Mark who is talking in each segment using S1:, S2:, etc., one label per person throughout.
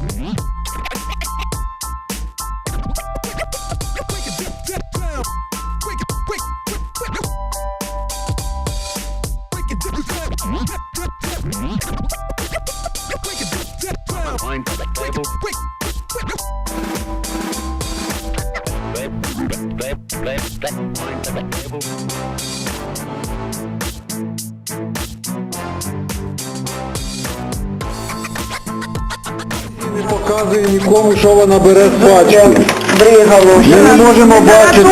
S1: Blame, blame, blame, blame, blame, blame, показує нікому, що вона бере з пачки. Ми не можемо бачити,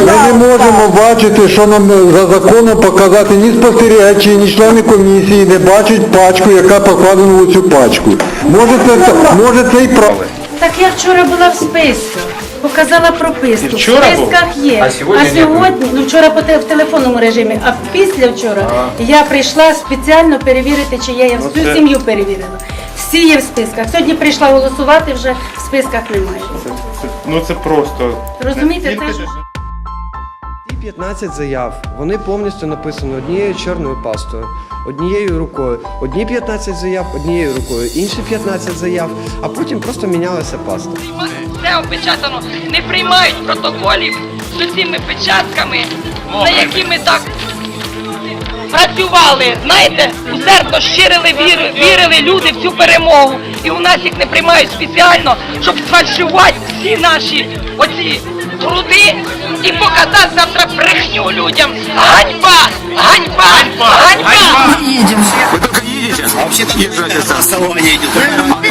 S1: ми не можемо бачити, що нам е, за законом показати ні спостерігачі, ні члени комісії не бачать пачку, яка покладена у цю пачку. Може це, може це і право.
S2: Так я вчора була в списку, показала прописку.
S3: вчора
S2: в списках є.
S3: А сьогодні ні?
S2: сьогодні, ну вчора по те- в телефонному режимі, а після вчора я прийшла спеціально перевірити, чи я
S3: Ну,
S2: всю сім'ю перевірила. Всі є в списках. Сьогодні прийшла голосувати, вже в списках немає.
S3: Ну це просто.
S2: Розумієте, це ж-
S4: Ці 15 заяв, вони повністю написані однією чорною пастою, однією рукою. Одні 15 заяв однією рукою, інші 15 заяв, а потім просто мінялася паста.
S5: Все опечатано, не приймають протоколів з цими печатками, на які ми так працювали. Знаєте, усердно щирили, віри- вірили люди в цю перемогу. І у нас їх не приймають спеціально, щоб сфальшувати всі наші оці труди і показати завтра брехню людям. Ганьба! Ганьба! Ганьба!
S6: Вы только едете? Вообще-то езжайте А то,